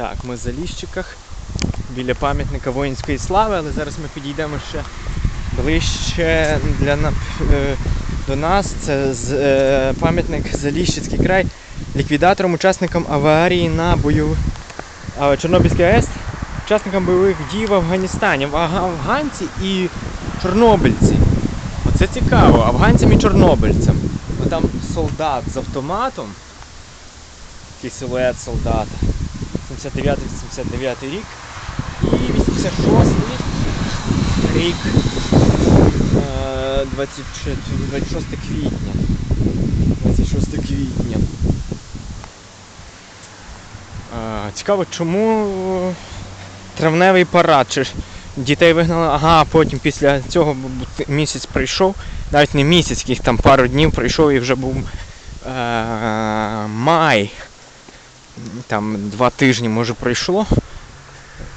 Так, ми в Заліщиках біля пам'ятника воїнської слави, але зараз ми підійдемо ще ближче для, е, до нас. Це е, пам'ятник Заліщицький край ліквідаторам, учасникам аварії на бою а, Чорнобильський АЕС, учасникам бойових дій в Афганістані. Афганці і чорнобильці. Оце цікаво, афганцям і чорнобильцям. Там солдат з автоматом, такий силует солдата. 79-89 рік. І 86 рік. е, 26, 26 квітня. 26 квітня. Е, Цікаво, чому травневий парад? Чи ж дітей вигнали? Ага, потім після цього місяць прийшов, навіть не місяць, їх там пару днів прийшов і вже був е, май. Там два тижні може пройшло.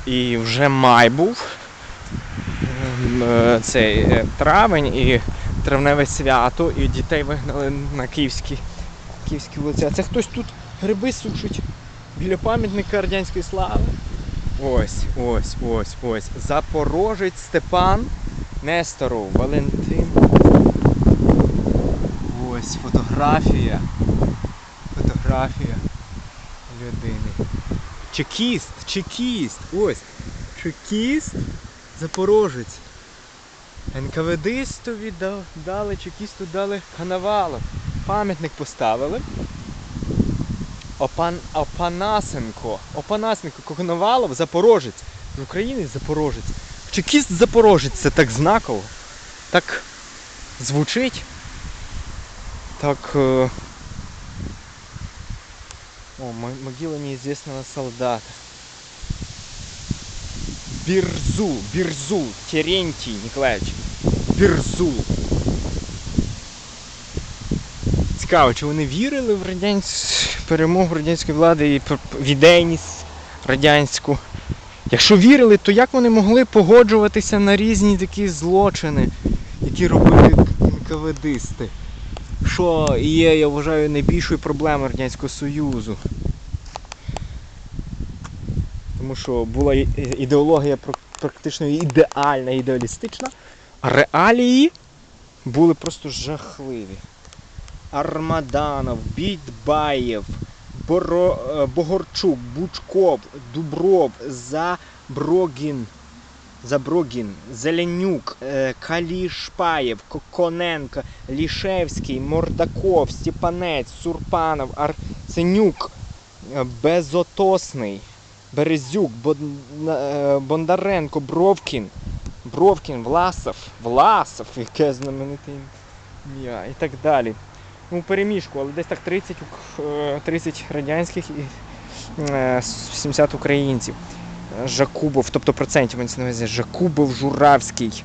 І вже май був. Ем, е, Цей е, травень і травневе свято, і дітей вигнали на київські, київські вулиці. А це хтось тут гриби сушить біля пам'ятника Радянської слави. Ось, ось, ось, ось. Запорожець Степан Несторов, Валентин. Ось фотографія. Фотографія людини. Чекіст, чекіст. Ось. Чекіст, запорожець. НКВДистові да- дали, чекісту дали Коновалов. Пам'ятник поставили. Опан, Опанасенко. Опанасенко Коновалов, запорожець. З України запорожець. Чекіст запорожець, це так знаково. Так звучить. Так. О, могила неизвестного солдата. Бирзу, Бирзу, Терентий Николаевич. Бирзу. Цікаво, чи вони вірили в радянсь... перемогу радянської влади і в ідейність радянську? Якщо вірили, то як вони могли погоджуватися на різні такі злочини, які робили НКВДисти? Що є, я вважаю, найбільшою проблемою Радянського Союзу. Тому що була ідеологія практично ідеальна, ідеалістична, а реалії були просто жахливі. Армаданов, Бітбаєв, Боро, е, Богорчук, Бучков, Дубров, Заброгін, Заброгін, Зеленюк, е, Калішпаєв, Коконенко, Лішевський, Мордаков, Степанець, Сурпанов, Арсенюк, е, Безотосний, Березюк, е, Бондаренко, Бровкін, Бровкін, Власов, Власов, яке знамените ім'я і так далі. Ну, переміжку, але десь так 30, е, 30 радянських і е, 70 українців. Жакубов, тобто процентів мається на увазі. Жакубов, Журавський.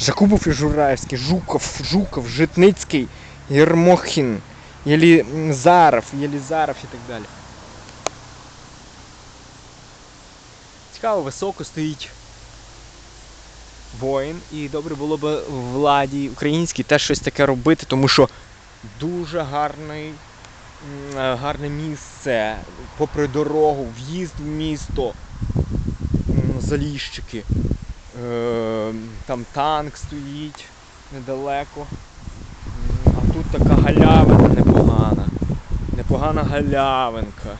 Жакубов і Журавський, Жуков, Жуков, Житницький, Єрмохін, Єлізаров, Єлізаров і так далі. Цікаво, високо стоїть воїн, і добре було б владі українській теж щось таке робити, тому що дуже гарний, е, гарне місце, попри дорогу, в'їзд в місто, Заліщики. Е, Там танк стоїть недалеко. А тут така галявина непогана. Непогана галявинка.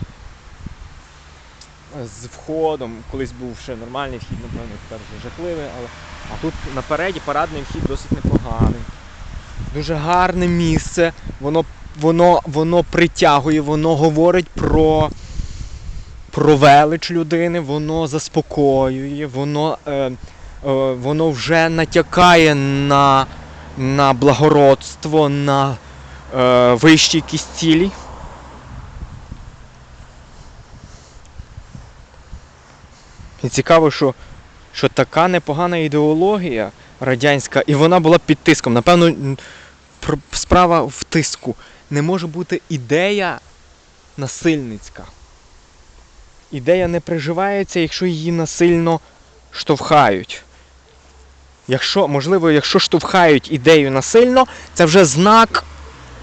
З входом, колись був ще нормальний вхід, напевно, тепер вже жахливий, але. А тут напереді парадний вхід досить непоганий. Дуже гарне місце. Воно, воно, воно притягує, воно говорить про, про велич людини, воно заспокоює, воно, е, е, воно вже натякає на, на благородство, на е, вищі якісь цілі. І цікаво, що, що така непогана ідеологія радянська, і вона була під тиском. Напевно, справа в тиску. Не може бути ідея насильницька. Ідея не приживається, якщо її насильно штовхають. Якщо, можливо, якщо штовхають ідею насильно, це вже знак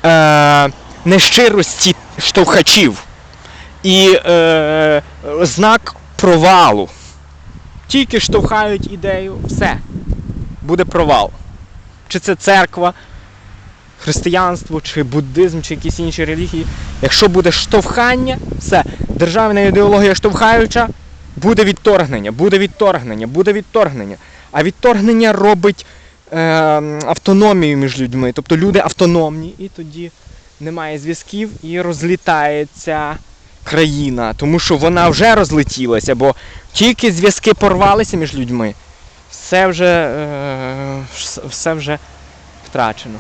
е, нещирості штовхачів. І е, знак провалу. Тільки штовхають ідею, все. Буде провал. Чи це церква, християнство, чи буддизм, чи якісь інші релігії. Якщо буде штовхання, все. Державна ідеологія штовхаюча, буде відторгнення, буде відторгнення, буде відторгнення. А відторгнення робить е, автономію між людьми. Тобто люди автономні, і тоді немає зв'язків і розлітається країна, тому що вона вже розлетілася, бо тільки зв'язки порвалися між людьми, все вже, е, все вже втрачено.